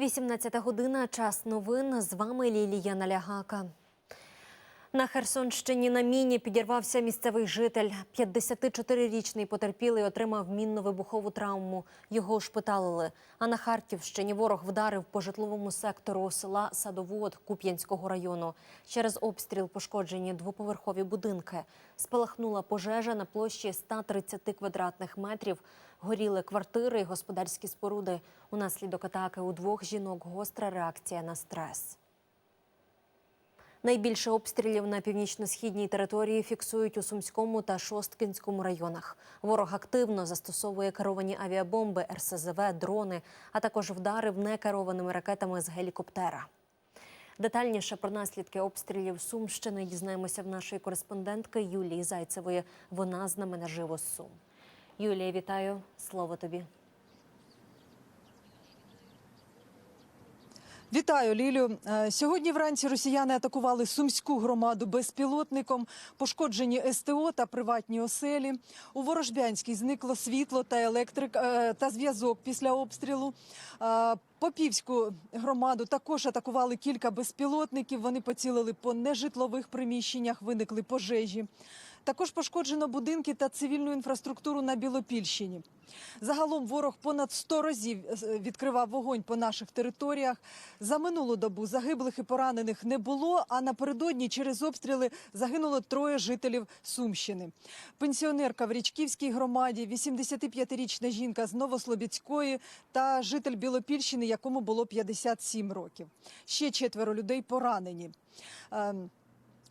18 година. Час новин. З вами Лілія Налягака. На Херсонщині на міні підірвався місцевий житель. 54-річний потерпілий отримав мінно-вибухову травму. Його ошпиталили. А на Харківщині ворог вдарив по житловому сектору села Садовод Куп'янського району. Через обстріл пошкоджені двоповерхові будинки. Спалахнула пожежа на площі 130 квадратних метрів. Горіли квартири і господарські споруди. Унаслідок атаки у двох жінок гостра реакція на стрес. Найбільше обстрілів на північно-східній території фіксують у Сумському та Шосткинському районах. Ворог активно застосовує керовані авіабомби, РСЗВ, дрони, а також вдарив некерованими ракетами з гелікоптера. Детальніше про наслідки обстрілів Сумщини дізнаємося в нашої кореспондентки Юлії Зайцевої. Вона з нами наживо з Сум. Юлія, вітаю. Слово тобі. Вітаю, Лілю. Е, Сьогодні вранці росіяни атакували сумську громаду безпілотником, пошкоджені СТО та приватні оселі. У Ворожбянській зникло світло та електрик е, та зв'язок після обстрілу. Е, Попівську громаду також атакували кілька безпілотників. Вони поцілили по нежитлових приміщеннях, виникли пожежі. Також пошкоджено будинки та цивільну інфраструктуру на Білопільщині. Загалом ворог понад 100 разів е, відкривав вогонь по наших територіях. За минулу добу загиблих і поранених не було. А напередодні через обстріли загинуло троє жителів Сумщини. Пенсіонерка в Річківській громаді, 85-річна жінка з Новослобідської та житель Білопільщини, якому було 57 років. Ще четверо людей поранені.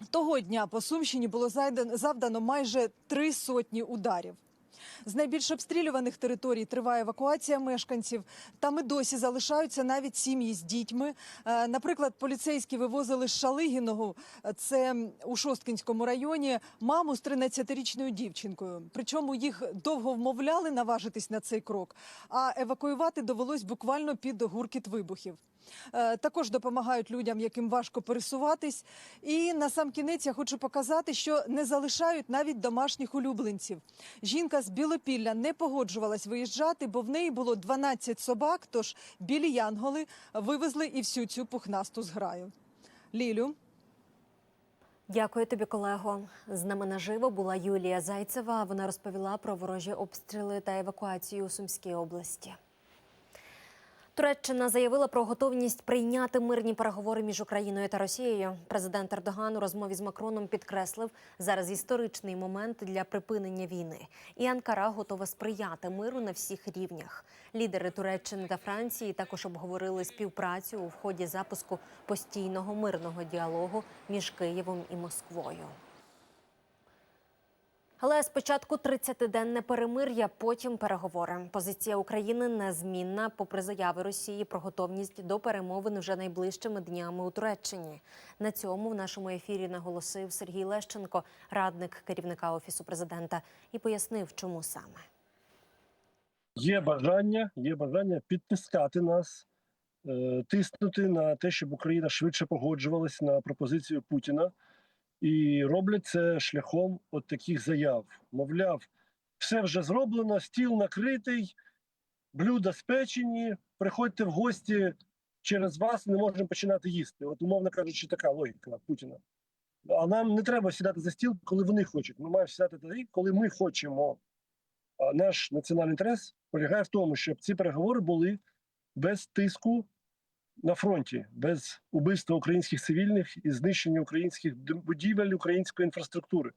Того дня по Сумщині було завдано майже три сотні ударів. З найбільш обстрілюваних територій триває евакуація мешканців. Там і досі залишаються навіть сім'ї з дітьми. Е, Наприклад, поліцейські вивозили з Шалигіного, е, це у Шосткінському районі, маму з 13-річною дівчинкою. Причому їх довго вмовляли наважитись на цей крок, а евакуювати довелось буквально під гуркіт вибухів. Е, Також допомагають людям, яким важко пересуватись. І на сам кінець я хочу показати, що не залишають навіть домашніх улюбленців. Жінка з Білопілля не погоджувалась виїжджати, бо в неї було 12 собак. Тож білі янголи вивезли і всю цю пухнасту зграю. Лілю. Дякую тобі, колего. З нами наживо була Юлія Зайцева. Вона розповіла про ворожі обстріли та евакуацію у Сумській області. Туреччина заявила про готовність прийняти мирні переговори між Україною та Росією. Президент Ердоган у розмові з Макроном підкреслив зараз історичний момент для припинення війни, і Анкара готова сприяти миру на всіх рівнях. Лідери Туреччини та Франції також обговорили співпрацю у ході запуску постійного мирного діалогу між Києвом і Москвою. Але спочатку 30-денне перемир'я, потім переговори. Позиція України незмінна, попри заяви Росії про готовність до перемовин вже найближчими днями у Туреччині. На цьому в нашому ефірі наголосив Сергій Лещенко, радник керівника офісу президента, і пояснив, чому саме. Є бажання, є бажання підтискати нас, е, тиснути на те, щоб Україна швидше погоджувалась на пропозицію Путіна, і роблять це шляхом от таких заяв. Мовляв, все вже зроблено, стіл накритий, блюда спечені, приходьте в гості через вас, не можемо починати їсти. От, умовно кажучи, така логіка Путіна. А нам не треба сідати за стіл, коли вони хочуть. Ми маємо сідати тоді, коли ми хочемо. Наш національний інтерес полягає в тому, щоб ці переговори були без тиску на фронті, без убивства українських цивільних і знищення українських будівель, української інфраструктури.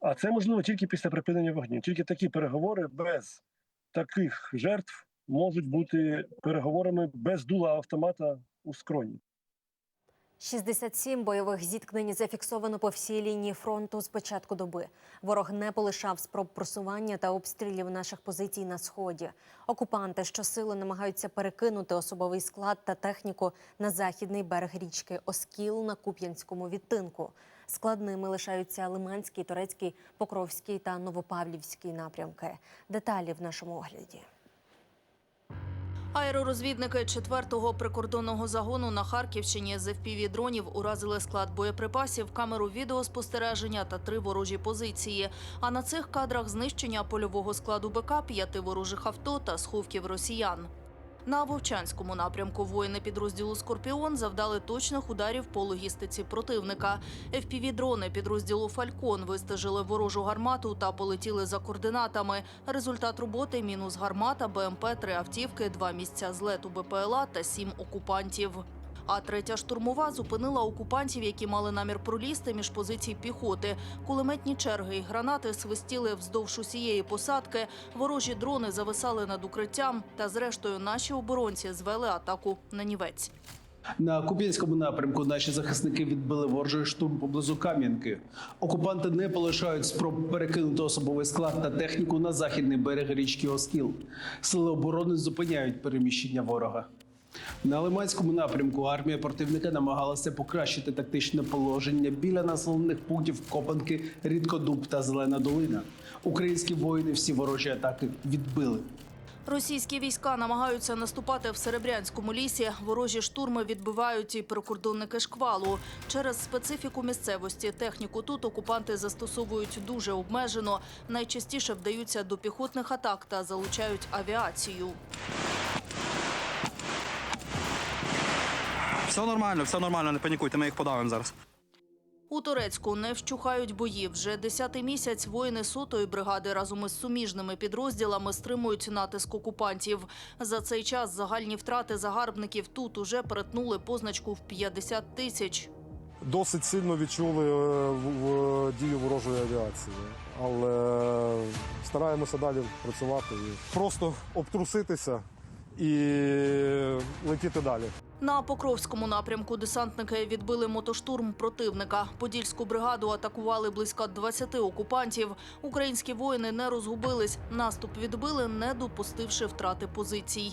А це можливо тільки після припинення вогню. Тільки такі переговори без таких жертв можуть бути переговорами без дула автомата у скроні. 67 бойових зіткнень зафіксовано по всій лінії фронту з початку доби. Ворог не полишав спроб просування та обстрілів наших позицій на сході. Окупанти щосили намагаються перекинути особовий склад та техніку на західний берег річки Оскіл на Куп'янському відтинку. Складними лишаються Лиманський, Турецький, Покровський та Новопавлівський напрямки. Деталі в нашому огляді. Аеророзвідники 4-го прикордонного загону на Харківщині з FPV-дронів уразили склад боєприпасів, камеру відеоспостереження та три ворожі позиції. А на цих кадрах знищення польового складу БК, п'яти ворожих авто та сховків росіян. На Вовчанському напрямку воїни підрозділу Скорпіон завдали точних ударів по логістиці противника. ФПВ-дрони підрозділу Фалькон вистежили ворожу гармату та полетіли за координатами. Результат роботи мінус гармата, БМП, три автівки, два місця злету БПЛА та сім окупантів. А третя штурмова зупинила окупантів, які мали намір пролізти між позицій піхоти. Кулеметні черги і гранати свистіли вздовж усієї посадки. Ворожі дрони зависали над укриттям. Та зрештою наші оборонці звели атаку на нівець. На Куп'янському напрямку наші захисники відбили ворожий штурм поблизу Кам'янки. Окупанти не полишають спроб перекинути особовий склад та техніку на західний берег річки Оскіл. Сили оборони зупиняють переміщення ворога. На Лиманському напрямку армія противника намагалася покращити тактичне положення біля населених пунктів Копанки, Рідкодуб та Зелена Долина. Українські воїни всі ворожі атаки відбили. Російські війська намагаються наступати в Серебрянському лісі. Ворожі штурми відбивають і прикордонники шквалу. Через специфіку місцевості техніку тут окупанти застосовують дуже обмежено. Найчастіше вдаються до піхотних атак та залучають авіацію. Все нормально, все нормально, не панікуйте, ми їх подавимо зараз. У Турецьку не вщухають бої. Вже десятий місяць воїни сотої бригади разом із суміжними підрозділами стримують натиск окупантів. За цей час загальні втрати загарбників тут уже перетнули позначку в 50 тисяч. Досить сильно відчули е, в- в дію ворожої авіації, але стараємося далі працювати і просто обтруситися і летіти далі. На Покровському напрямку десантники відбили мотоштурм противника. Подільську бригаду атакували близько 20 окупантів. Українські воїни не розгубились. Наступ відбили, не допустивши втрати позицій.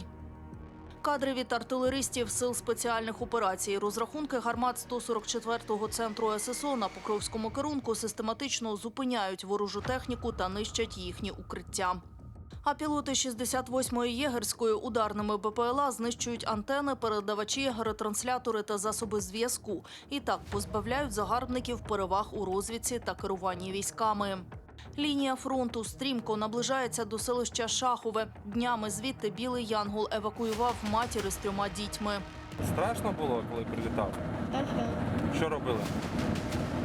Кадри від артилеристів сил спеціальних операцій. Розрахунки гармат 144-го центру ССО на Покровському керунку систематично зупиняють ворожу техніку та нищать їхні укриття. А пілоти 68-ї єгерської ударними БПЛА знищують антени, передавачі, ретранслятори та засоби зв'язку. І так позбавляють загарбників переваг у розвідці та керуванні військами. Лінія фронту стрімко наближається до селища Шахове. Днями звідти Білий Янгол евакуював матір з трьома дітьми. Страшно було, коли прилітав? Ага, Що робили?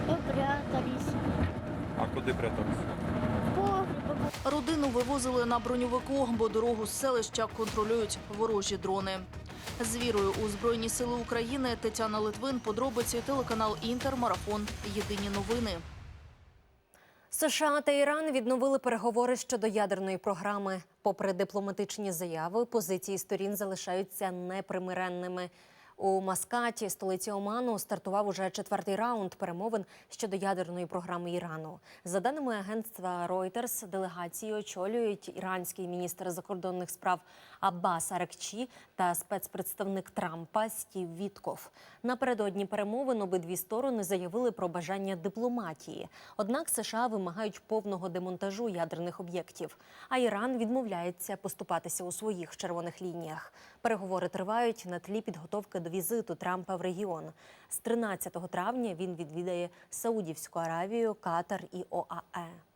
попрятались. А куди пряталися? Родину вивозили на броньовику, бо дорогу з селища контролюють ворожі дрони. З вірою у Збройні Сили України Тетяна Литвин, подробиці телеканал Інтер, марафон. Єдині новини. США та Іран відновили переговори щодо ядерної програми. Попри дипломатичні заяви, позиції сторін залишаються непримиренними. У Маскаті, столиці Оману, стартував уже четвертий раунд перемовин щодо ядерної програми Ірану. За даними агентства Reuters, делегації очолюють іранський міністр закордонних справ Аббас Аракчі та спецпредставник Трампа Стів Вітков. Напередодні перемовин обидві сторони заявили про бажання дипломатії. Однак США вимагають повного демонтажу ядерних об'єктів, а Іран відмовляється поступатися у своїх червоних лініях. Переговори тривають на тлі підготовки до візиту Трампа в регіон. З 13 травня він відвідає Саудівську Аравію, Катар і ОАЕ.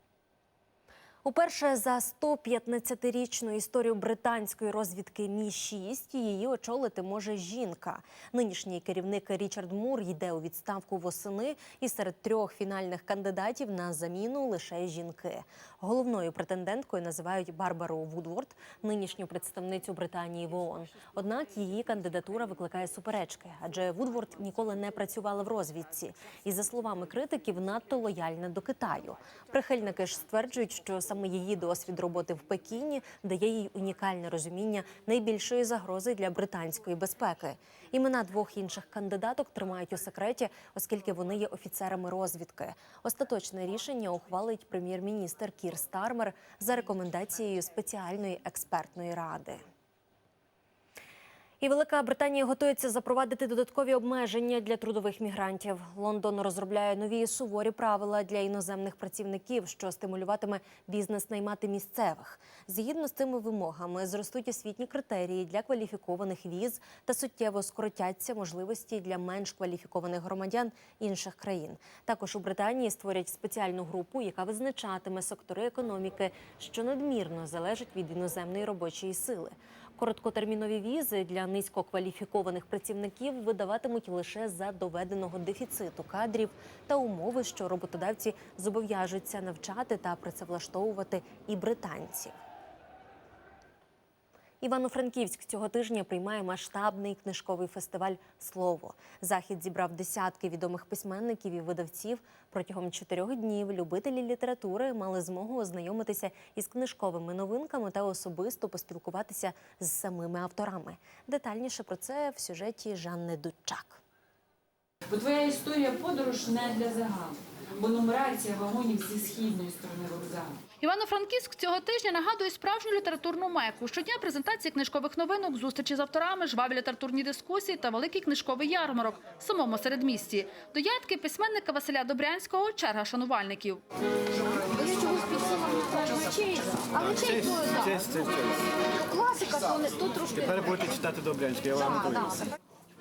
Уперше за 115-річну історію британської розвідки Мі 6 її очолити може жінка. Нинішній керівник Річард Мур йде у відставку восени, і серед трьох фінальних кандидатів на заміну лише жінки. Головною претенденткою називають Барбару Вудворд, нинішню представницю Британії в ООН. Однак її кандидатура викликає суперечки, адже Вудворд ніколи не працювала в розвідці. І за словами критиків, надто лояльна до Китаю. Прихильники ж стверджують, що саме її досвід роботи в Пекіні дає їй унікальне розуміння найбільшої загрози для британської безпеки. Імена двох інших кандидаток тримають у секреті, оскільки вони є офіцерами розвідки. Остаточне рішення ухвалить прем'єр-міністр Кір Стармер за рекомендацією спеціальної експертної ради. І Велика Британія готується запровадити додаткові обмеження для трудових мігрантів. Лондон розробляє нові суворі правила для іноземних працівників, що стимулюватиме бізнес наймати місцевих. Згідно з цими вимогами, зростуть освітні критерії для кваліфікованих віз та суттєво скоротяться можливості для менш кваліфікованих громадян інших країн. Також у Британії створять спеціальну групу, яка визначатиме сектори економіки, що надмірно залежать від іноземної робочої сили. Короткотермінові візи для низькокваліфікованих працівників видаватимуть лише за доведеного дефіциту кадрів та умови, що роботодавці зобов'яжуться навчати та працевлаштовувати і британців. Івано-Франківськ цього тижня приймає масштабний книжковий фестиваль Слово. Захід зібрав десятки відомих письменників і видавців. Протягом чотирьох днів любителі літератури мали змогу ознайомитися із книжковими новинками та особисто поспілкуватися з самими авторами. Детальніше про це в сюжеті Жанни Дудчак. Бо твоя історія подорож не для загалу, бо нумерація вагонів зі східної сторони вокзалу. Івано-Франківськ цього тижня нагадує справжню літературну меку. Щодня презентації книжкових новинок, зустрічі з авторами, жваві літературні дискусії та великий книжковий ярмарок в самому середмісті. До ядки письменника Василя Добрянського черга шанувальників. Але чей Класика, то, не- трошки. Тепер будете читати Добрянський, я вам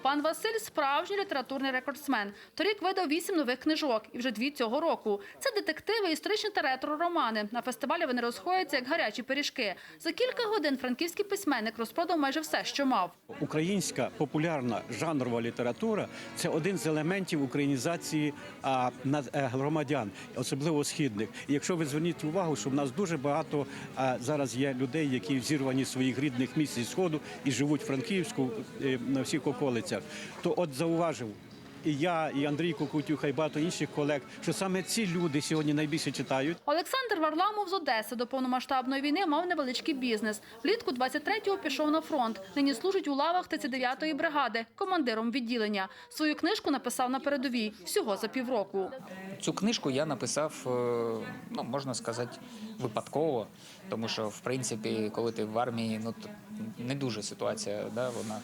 Пан Василь справжній літературний рекордсмен. Торік видав вісім нових книжок, і вже дві цього року. Це детективи, історичні та ретро-романи. На фестивалі вони розходяться як гарячі пиріжки. За кілька годин франківський письменник розпродав майже все, що мав. Українська популярна жанрова література це один з елементів українізації е, громадян, особливо східних. Якщо ви зверніть увагу, що в нас дуже багато зараз є людей, які взірвані з своїх рідних місць зі сходу і живуть в Франківську е, на всіх околицях, то от зауважив. І я, і Андрій Кукутюха, і багато інших колег, що саме ці люди сьогодні найбільше читають. Олександр Варламов з Одеси до повномасштабної війни мав невеличкий бізнес. Влітку 23-го пішов на фронт. Нині служить у лавах 39-ї бригади, командиром відділення. Свою книжку написав на передовій всього за півроку. Цю книжку я написав, е, ну можна сказати, випадково, тому що в принципі, коли ти в армії, ну не дуже ситуація, да, вона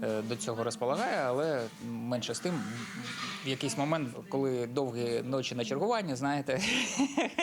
до цього розполагає, але менше з тим, в якийсь момент, коли довгі ночі на чергуванні, знаєте,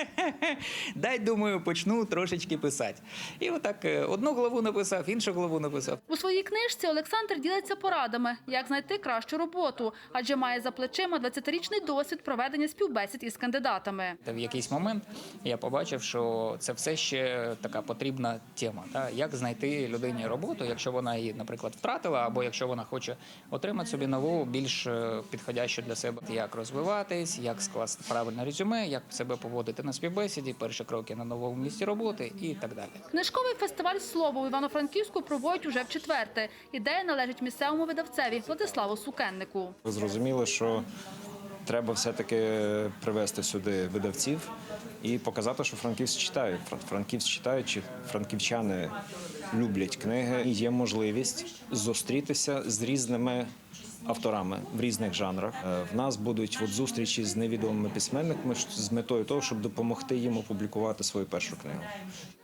дай думаю, почну трошечки писати. І отак е, одну главу написав, іншу главу написав. У своїй книжці Олександр ділиться порадами, як знайти кращу роботу, адже має за плечима 20-річний досвід проведення співбесід із кандидатами. Та в якийсь момент я побачив, що це все ще така потрібна тема. Та? Як знайти людині роботу, якщо вона її, наприклад, втратила, або якщо вона хоче отримати собі нову, більш е, підходящу для себе, як розвиватись, як скласти правильне резюме, як себе поводити на співбесіді, перші кроки на новому місці роботи і так далі. Книжковий фестиваль слово у Івано-Франківську проводять уже в четверте. Ідея належить місцевому видавцеві Владиславу Сукеннику. Зрозуміло, що треба все-таки привезти сюди видавців і показати, що франківці читають. Фран- Франківці читають, чи франківчани люблять книги. І є можливість зустрітися з різними авторами в різних жанрах. Е, В нас будуть от зустрічі з невідомими письменниками з метою того, щоб допомогти їм опублікувати свою першу книгу.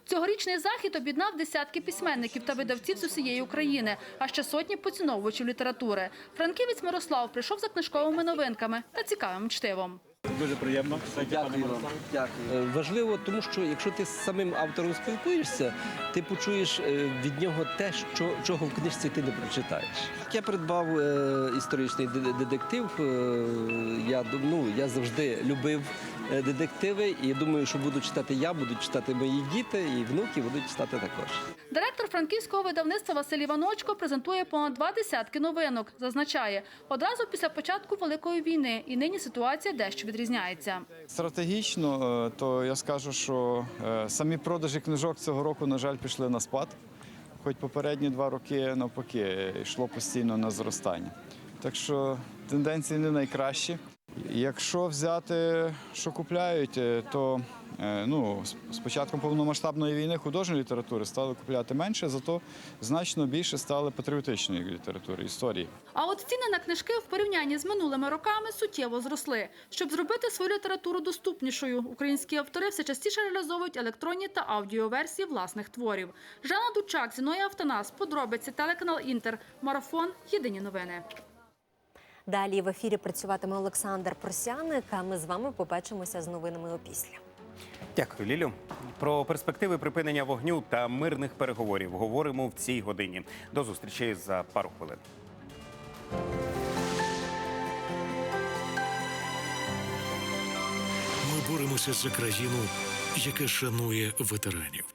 Цьогорічний захід об'єднав десятки письменників та видавців з усієї України, а ще сотні поціновувачів літератури. Франківець Мирослав прийшов за книжковими новинками та цікавим чтивом. Дуже приємно. Дякую вам. Дякую. Важливо, тому що якщо ти з самим автором спілкуєшся, ти почуєш е, від нього те, що, чого в книжці ти не прочитаєш. Я придбав е, історичний детектив. Е, я, ну, я завжди любив е, детективи, і я думаю, що буду читати я, будуть читати мої діти, і внуки будуть читати також. Директор франківського видавництва Василь Іваночко презентує понад два десятки новинок. Зазначає, одразу після початку Великої війни і нині ситуація дещо відрізняється. Стратегічно, е, то я скажу, що е, самі продажі книжок цього року, на жаль, пішли на спад. Хоч попередні два роки навпаки йшло постійно на зростання. Так що тенденції не найкращі. Якщо взяти, що купляють, е, то е, ну, з- початком повномасштабної війни художньої літератури стали купляти менше, зато значно більше стали патріотичної літератури, історії. А от ціни на книжки в порівнянні з минулими роками суттєво зросли. Щоб зробити свою літературу доступнішою, українські автори все частіше реалізовують електронні та аудіоверсії власних творів. Жанна Дучак, Зіноя Автонас, подробиці, телеканал Інтер, Марафон, Єдині новини. Далі в ефірі працюватиме Олександр Просяник. А ми з вами побачимося з новинами опісля. Дякую, Лілю. Про перспективи припинення вогню та мирних переговорів говоримо в цій годині. До зустрічі за пару хвилин. Ми боремося за країну, яка шанує ветеранів.